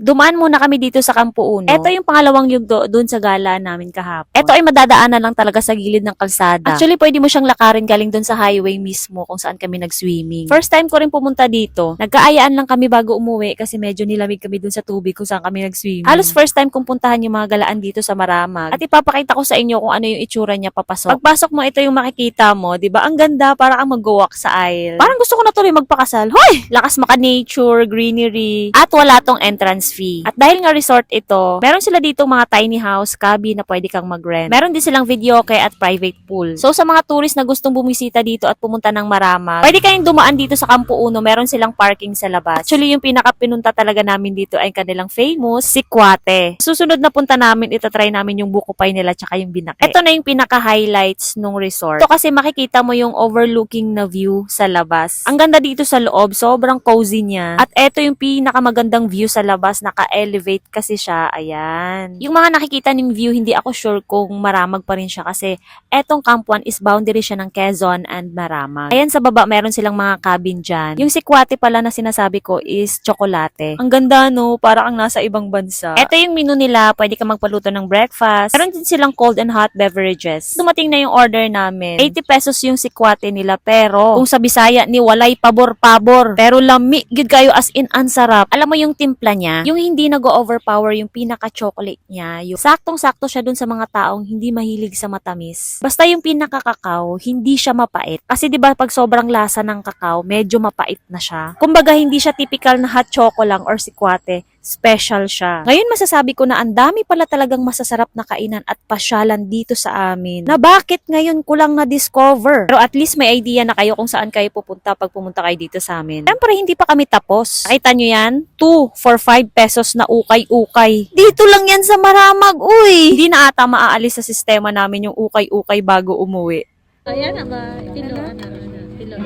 Dumaan muna kami dito sa Campo Uno. Ito yung pangalawang yugdo doon sa gala namin kahapon. Ito ay madadaanan lang talaga sa gilid ng kalsada. Actually, pwede mo siyang lakarin galing doon sa highway mismo kung saan kami nag-swimming. First time ko rin pumunta dito. Nagkaayaan lang kami bago umuwi kasi medyo nilamig kami doon sa tubig kung saan kami nag-swimming. Halos first time kong puntahan yung mga galaan dito sa Maramag. At ipapakita ko sa inyo kung ano yung itsura niya papasok. Pagpasok mo, ito yung makikita mo. 'di ba Ang ganda, para kang mag-walk sa aisle. Parang gusto ko na tuloy magpakasal. Hoy! Lakas maka-nature, greenery, at wala tong entrance fee. At dahil nga resort ito, meron sila dito mga tiny house, cabin na pwede kang mag-rent. Meron din silang videoke at private pool. So sa mga tourist na gustong bumisita dito at pumunta ng Maramag, pwede kayong dumaan dito sa Campo Uno, meron silang parking sa labas. Actually, yung pinaka pinunta talaga namin dito ay kanilang famous, si Kuate. Susunod na punta namin, itatry namin yung buko pie nila tsaka yung binake. Ito na yung pinaka-highlights nung resort. Ito kasi makikita mo yung overlooking na view sa labas. Ang ganda dito sa loob, sobrang cozy niya. At ito yung pinakamagandang view sa labas, naka-elevate kasi siya. Ayan. Yung mga nakikita ning view, hindi ako sure kung maramag pa rin siya kasi etong Camp 1 is boundary siya ng Quezon and Maramag. Ayan sa baba, meron silang mga cabin dyan. Yung sikwate pala na sinasabi ko is tsokolate. Ang ganda no, para kang nasa ibang bansa. Ito yung menu nila, pwede ka magpaluto ng breakfast. Meron din silang cold and hot beverages. Dumating na yung order namin. 80 pesos yung sikwate nila, pero kung sa Bisaya ni walay pabor-pabor. Pero lami, gid kayo as in ansarap. Alam mo yung timpla niya, yung hindi nag-overpower yung pinaka-chocolate niya, yung saktong-sakto siya dun sa mga taong hindi mahilig sa matamis. Basta yung pinaka-kakao, hindi siya mapait. Kasi 'di ba pag sobrang lasa ng kakao, medyo mapait na siya. Kumbaga hindi siya typical na hot choco lang or sikwate, special siya. Ngayon masasabi ko na ang dami pala talagang masasarap na kainan at pasyalan dito sa amin. Na bakit ngayon ko lang na-discover? Pero at least may idea na kayo kung saan kayo pupunta pag pumunta kayo dito sa amin. Siyempre hindi pa kami tapos. Nakita nyo yan? 2 for 5 pesos na ukay-ukay. Dito lang yan sa Maramag, uy! Hindi na ata maaalis sa sistema namin yung ukay-ukay bago umuwi. Ayan na ba? Tilo, ano, ano, tilo.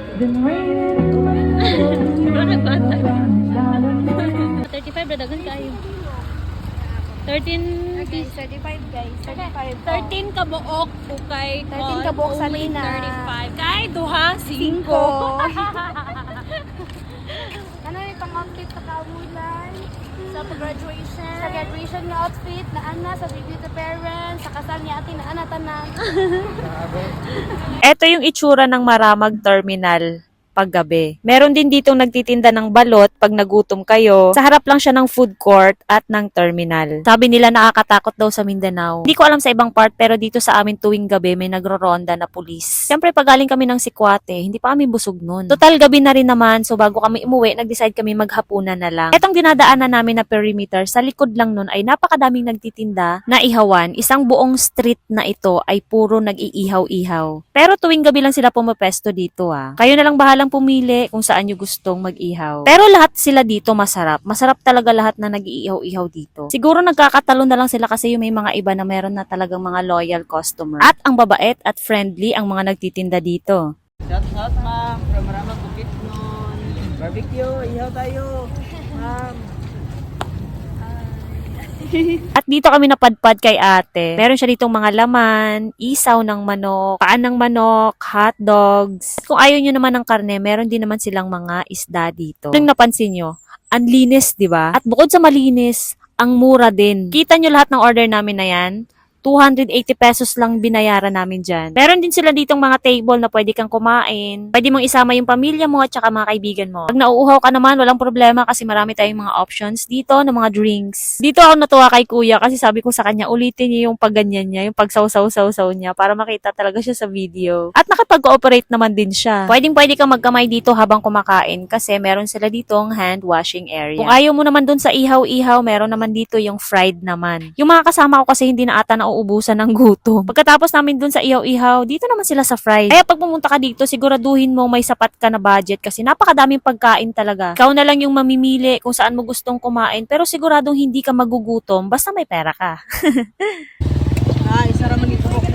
Ano bata? 35 na dagan kayo. 13 Guys, 35 guys. 35 po. 13 kabuok ukay 13 kabuok sa Lina. 35 kay duha 5 Cinco. ano yung sa kamulan? sa graduation Sa graduation nga outfit na ana, sa baby to parents, sa kasal ni ate na ana tanan. Ito yung itsura ng Maramag Terminal paggabi. Meron din ditong nagtitinda ng balot pag nagutom kayo. Sa harap lang siya ng food court at ng terminal. Sabi nila nakakatakot daw sa Mindanao. Hindi ko alam sa ibang part pero dito sa amin tuwing gabi may nagro-ronda na pulis. Siyempre pag galing kami ng Sikwate, hindi pa kami busog nun. Total gabi na rin naman so bago kami umuwi, nag-decide kami maghapunan na lang. Etong dinadaanan namin na perimeter, sa likod lang nun ay napakadaming nagtitinda na ihawan. Isang buong street na ito ay puro nag-iihaw-ihaw. Pero tuwing gabi lang sila pumapesto dito ah. Kayo na lang bahalang pumili kung saan nyo gustong mag-ihaw. Pero lahat sila dito masarap. Masarap talaga lahat na nag-iihaw-ihaw dito. Siguro nagkakatalo na lang sila kasi yung may mga iba na meron na talagang mga loyal customer. At ang babait at friendly ang mga nagtitinda dito. Shout out ma'am, from Ramag Bukit nun. Barbecue, ihaw tayo. Ma'am. At dito kami napadpad kay ate. Meron siya ditong mga laman, isaw ng manok, paan ng manok, hot dogs. At kung ayaw nyo naman ng karne, meron din naman silang mga isda dito. Nang napansin nyo, ang linis, di ba? At bukod sa malinis, ang mura din. Kita nyo lahat ng order namin na yan? 280 pesos lang binayaran namin dyan. Meron din sila ditong mga table na pwede kang kumain. Pwede mong isama yung pamilya mo at saka mga kaibigan mo. Pag nauuhaw ka naman, walang problema kasi marami tayong mga options dito ng mga drinks. Dito ako natuwa kay kuya kasi sabi ko sa kanya, ulitin niya yung pagganyan niya, yung pagsaw-saw-saw-saw niya para makita talaga siya sa video. At nakapag-cooperate naman din siya. Pwedeng pwede kang magkamay dito habang kumakain kasi meron sila ditong hand washing area. Kung ayaw mo naman dun sa ihaw-ihaw, meron naman dito yung fried naman. Yung mga kasama ko kasi hindi na ata nauubusan ng gutom. Pagkatapos namin dun sa ihaw-ihaw, dito naman sila sa fried. Kaya pag pumunta ka dito, siguraduhin mo may sapat ka na budget kasi napakadaming pagkain talaga. Ikaw na lang yung mamimili kung saan mo gustong kumain pero siguradong hindi ka magugutom basta may pera ka. Ah, isa raman ito.